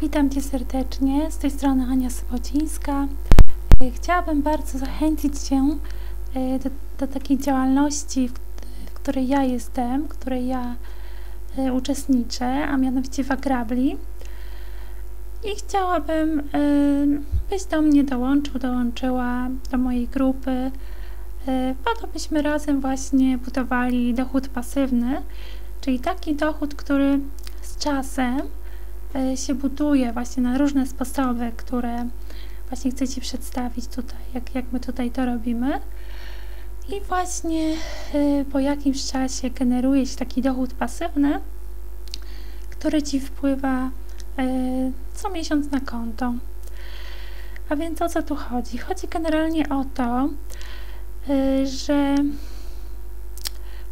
Witam Cię serdecznie, z tej strony Ania Sobocińska. E, Chciałabym bardzo zachęcić Cię e, do, do takiej działalności, w, w której ja jestem, w której ja e, uczestniczę, a mianowicie w Agrabli. I chciałabym, byś do mnie dołączył, dołączyła do mojej grupy, po to byśmy razem właśnie budowali dochód pasywny, czyli taki dochód, który z czasem się buduje właśnie na różne sposoby, które właśnie chcę Ci przedstawić tutaj, jak, jak my tutaj to robimy. I właśnie e, po jakimś czasie generuje się taki dochód pasywny, który Ci wpływa e, co miesiąc na konto. A więc o co tu chodzi? Chodzi generalnie o to, e, że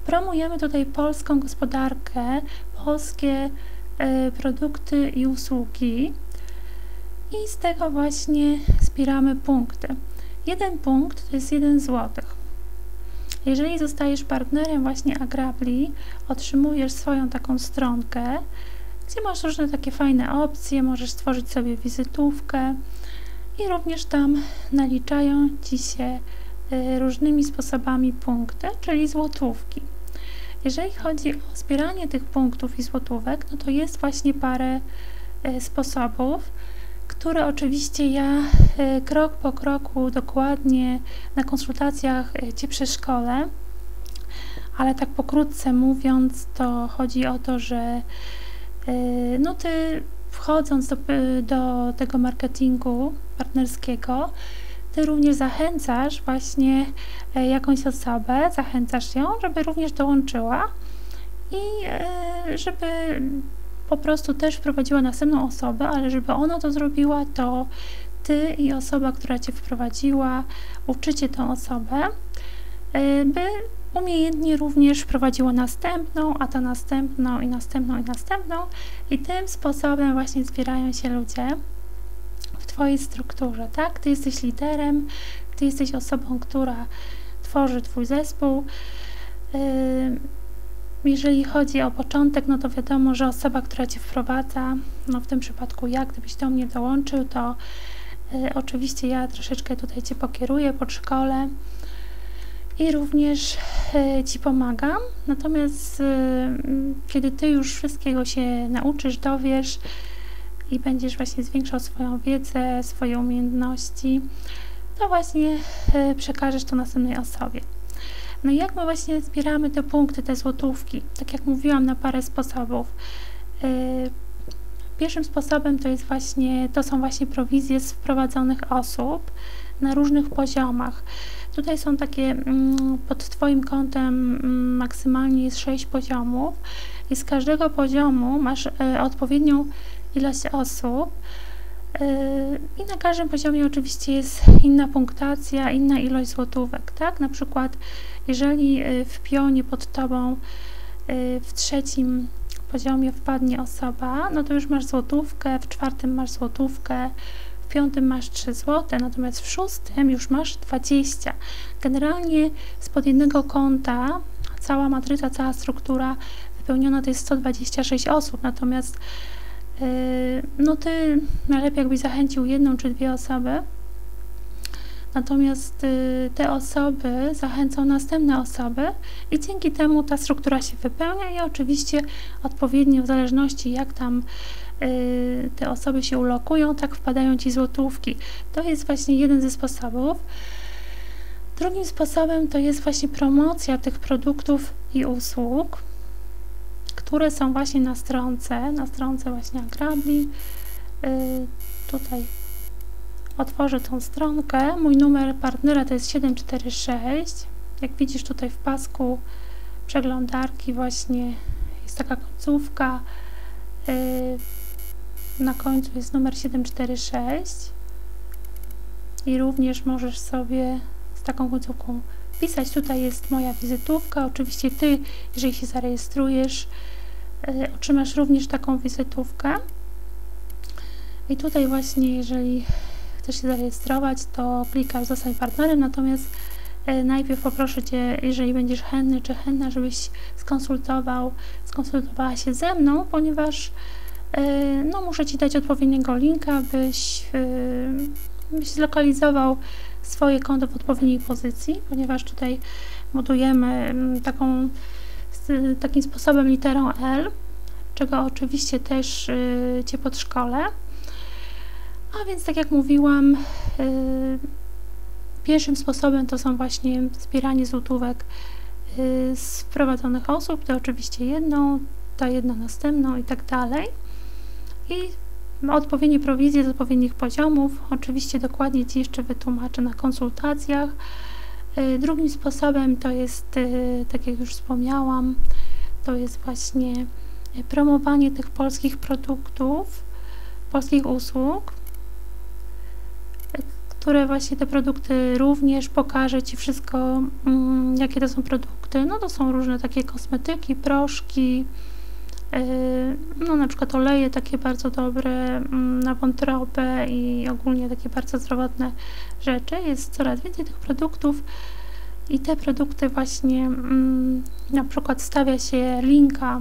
promujemy tutaj polską gospodarkę, polskie e, produkty i usługi i z tego właśnie zbieramy punkty. Jeden punkt to jest 1 zł. Jeżeli zostajesz partnerem właśnie Agrabli, otrzymujesz swoją taką stronkę, gdzie masz różne takie fajne opcje, możesz stworzyć sobie wizytówkę i również tam naliczają Ci się y, różnymi sposobami punkty, czyli złotówki. Jeżeli chodzi o zbieranie tych punktów i złotówek, no to jest właśnie parę y, sposobów, które oczywiście ja y, krok po kroku dokładnie na konsultacjach y, Ci przeszkolę, ale tak pokrótce mówiąc, to chodzi o to, że no Ty wchodząc do, do tego marketingu partnerskiego, Ty również zachęcasz właśnie e, jakąś osobę, zachęcasz ją, żeby również dołączyła i e, żeby po prostu też wprowadziła następną osobę, ale żeby ona to zrobiła, to Ty i osoba, która Cię wprowadziła, uczycie tą osobę, e, by umiejętnie również wprowadziła następną, a ta następną i następną i następną. I tym sposobem właśnie zbierają się ludzie Twojej strukturze, tak? Ty jesteś liderem, Ty jesteś osobą, która tworzy Twój zespół. Jeżeli chodzi o początek, no to wiadomo, że osoba, która Cię wprowadza, no w tym przypadku ja, gdybyś do mnie dołączył, to yy, oczywiście ja troszeczkę tutaj Cię pokieruję pod szkole i również yy, Ci pomagam. Natomiast yy, kiedy Ty już wszystkiego się nauczysz, dowiesz, i będziesz właśnie zwiększał swoją wiedzę, swoje umiejętności, to właśnie y, przekażesz to następnej osobie. No i jak my właśnie zbieramy te punkty, te złotówki? Tak jak mówiłam, na parę sposobów. Y, pierwszym sposobem to jest właśnie, to są właśnie prowizje z wprowadzonych osób na różnych poziomach. Tutaj są takie, mm, pod Twoim kątem mm, maksymalnie jest 6 poziomów i z każdego poziomu masz y, odpowiednią ilość osób yy, i na każdym poziomie oczywiście jest inna punktacja, inna ilość złotówek, tak? Na przykład jeżeli yy, w pionie pod Tobą yy, w trzecim poziomie wpadnie osoba, no to już masz złotówkę, w czwartym masz złotówkę, w piątym masz 3 złote, natomiast w szóstym już masz 20. Generalnie spod jednego kąta cała matryca, cała struktura wypełniona to jest 126 osób, natomiast no ty najlepiej jakbyś zachęcił jedną czy dwie osoby, natomiast y, te osoby zachęcą następne osoby i dzięki temu ta struktura się wypełnia i oczywiście odpowiednio w zależności jak tam y, te osoby się ulokują, tak wpadają Ci złotówki. To jest właśnie jeden ze sposobów. Drugim sposobem to jest właśnie promocja tych produktów i usług które są właśnie na stronce, na stronce właśnie Agrabli. Yy, tutaj otworzę tą stronkę. Mój numer partnera to jest 746. Jak widzisz tutaj w pasku przeglądarki właśnie jest taka końcówka. Yy, na końcu jest numer 746 i również możesz sobie z taką końcówką pisać. Tutaj jest moja wizytówka. Oczywiście Ty, jeżeli się zarejestrujesz, otrzymasz również taką wizytówkę. I tutaj właśnie, jeżeli chcesz się zarejestrować, to klikasz zostań partnerem, natomiast yy, najpierw poproszę Cię, jeżeli będziesz chętny czy chętna, żebyś skonsultował, skonsultowała się ze mną, ponieważ no muszę Ci dać odpowiedniego linka, byś, byś zlokalizował swoje konto w odpowiedniej pozycji, ponieważ tutaj budujemy mm, taką, takim sposobem literą L, czego oczywiście też Cię podszkolę. A więc tak jak mówiłam, pierwszym sposobem to są właśnie zbieranie złotówek z wprowadzonych osób, to oczywiście jedną, ta jedna następną i tak dalej. I odpowiednie prowizje z odpowiednich poziomów. Oczywiście dokładnie Ci jeszcze wytłumaczę na konsultacjach. Y, drugim sposobem to jest, y, tak jak już wspomniałam, to jest właśnie promowanie tych polskich produktów, polskich usług, które właśnie te produkty również pokaże Ci wszystko, mm, jakie to są produkty. No to są różne takie kosmetyki, proszki, no na przykład oleje takie bardzo dobre mm, na wątrobę i ogólnie takie bardzo zdrowotne rzeczy. Jest coraz więcej tych produktów i te produkty właśnie mm, na przykład stawia się linka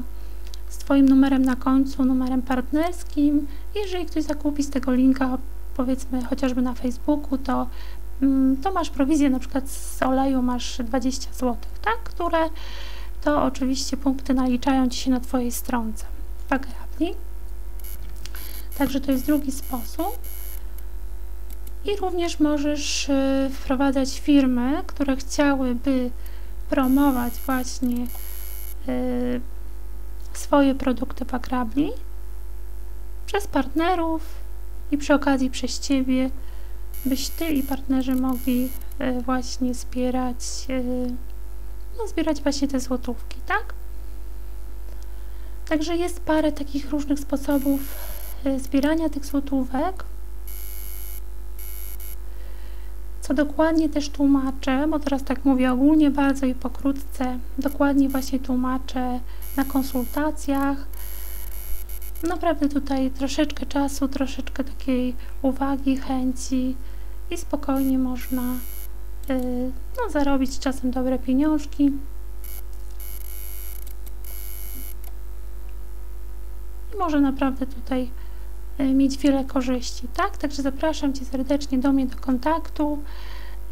z Twoim numerem na końcu, numerem partnerskim. Jeżeli ktoś zakupi z tego linka, powiedzmy chociażby na Facebooku, to, mm, to masz prowizję, na przykład z oleju masz 20 zł, tak, które to oczywiście punkty naliczają Ci się na Twojej stronce Agrabli. Także to jest drugi sposób. I również możesz y, wprowadzać firmy, które chciałyby promować właśnie y, swoje produkty w przez partnerów i przy okazji przez Ciebie, byś Ty i partnerzy mogli y, właśnie wspierać zbierać właśnie te złotówki, tak? Także jest parę takich różnych sposobów e, zbierania tych złotówek. Co dokładnie też tłumaczę, bo teraz tak mówię ogólnie bardzo i pokrótce, dokładnie właśnie tłumaczę na konsultacjach. Naprawdę tutaj troszeczkę czasu, troszeczkę takiej uwagi, chęci i spokojnie można no, zarobić czasem dobre pieniążki. I może naprawdę tutaj y, mieć wiele korzyści, tak? Także zapraszam Cię serdecznie do mnie do kontaktu.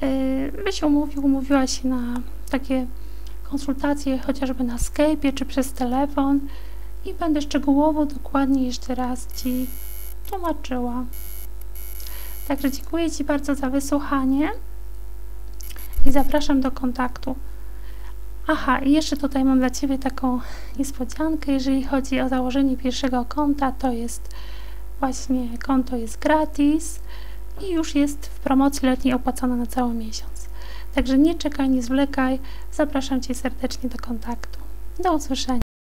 Y, byś umówił, umówiła się na takie konsultacje chociażby na Skype czy przez telefon i będę szczegółowo, dokładnie jeszcze raz Ci tłumaczyła. Także dziękuję Ci bardzo za wysłuchanie i zapraszam do kontaktu. Aha, i jeszcze tutaj mam dla Ciebie taką niespodziankę, jeżeli chodzi o założenie pierwszego konta, to jest właśnie konto jest gratis i już jest w promocji letniej opłacone na cały miesiąc. Także nie czekaj, nie zwlekaj, zapraszam Cię serdecznie do kontaktu. Do usłyszenia.